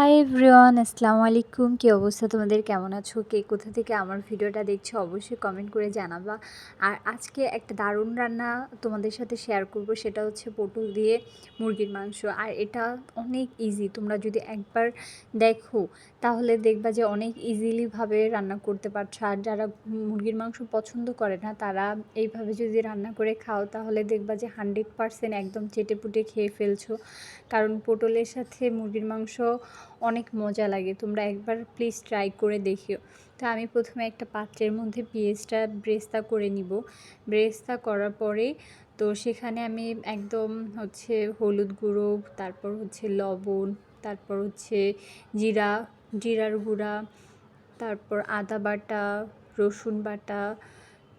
Hi everyone আসসালামু আলাইকুম। কী অবস্থা তোমাদের? কেমন আছো? কে কোথা থেকে আমার ভিডিওটা দেখছ অবশ্যই কমেন্ট করে জানাবা। আর আজকে একটা দারুণ রান্না তোমাদের সাথে শেয়ার করব, সেটা হচ্ছে পটল দিয়ে মুরগির মাংস। আর এটা অনেক ইজি তোমরা যদি একবার দেখো, তাহলে দেখবা যে অনেক ইজিলিভাবে রান্না করতে পারছ। আর যারা মুরগির মাংস পছন্দ করে না, তারা এইভাবে যদি রান্না করে খাও, তাহলে দেখবা যে হান্ড্রেড পারসেন্ট একদম চেটে পুটে খেয়ে ফেলছো। কারণ পটলের সাথে মুরগির মাংস অনেক মজা লাগে। তোমরা একবার প্লিজ ট্রাই করে দেখিও। তো আমি প্রথমে একটা পাত্রের মধ্যে পেঁয়াজটা ব্রেস্তা করে নিব। ব্রেস্তা করার পরে তো সেখানে আমি একদম হচ্ছে হলুদ গুঁড়ো, তারপর হচ্ছে লবণ, তারপর হচ্ছে জিরা, জিরার গুঁড়া, তারপর আদা বাটা, রসুন বাটা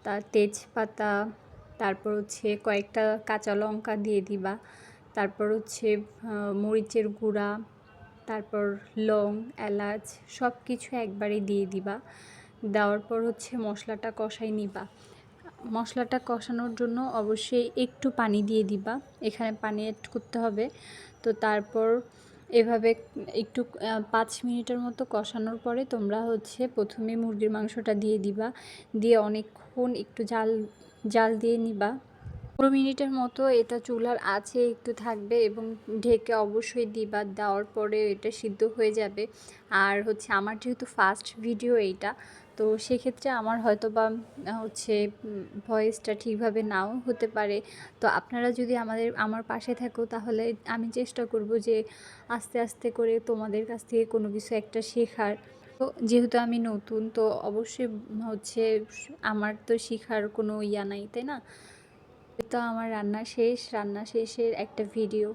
তার তেজপাতা, তারপর হচ্ছে কয়েকটা কাঁচা লঙ্কা দিয়ে দিবা। তারপর হচ্ছে মরিচের গুঁড়া তারপর লং, এলাচ সব কিছু একবারে দিয়ে দিবা। দেওয়ার পর হচ্ছে মশলাটা কষাই নিবা। মশলাটা কষানোর জন্য অবশ্যই একটু পানি দিয়ে দিবা। এখানে পানি অ্যাড করতে হবে। তো তারপর এভাবে একটু পাঁচ মিনিটের মতো কষানোর পরে তোমরা হচ্ছে প্রথমে মুরগির মাংসটা দিয়ে দিবা। দিয়ে অনেকক্ষণ একটু জাল জাল দিয়ে নিবা। পনেরো মিনিটের মতো এটা চুলার আছে, একটু থাকবে এবং ঢেকে অবশ্যই দিবা দেওয়ার পরে এটা সিদ্ধ হয়ে যাবে। আর হচ্ছে আমার যেহেতু ফার্স্ট ভিডিও এইটা, তো সেক্ষেত্রে আমার হয়তো বা হচ্ছে ভয়েসটা ঠিকভাবে নাও হতে পারে। তো আপনারা যদি আমাদের, আমার পাশে থাকো তাহলে আমি চেষ্টা করব যে আস্তে আস্তে করে তোমাদের কাছ থেকে কোনো কিছু একটা শেখার। তো যেহেতু আমি নতুন, তো অবশ্যই হচ্ছে, আমার তো শেখার কোনো ইয়া নাই, তাই না? তো আমার রান্না শেষ রান্না শেষের একটা ভিডিও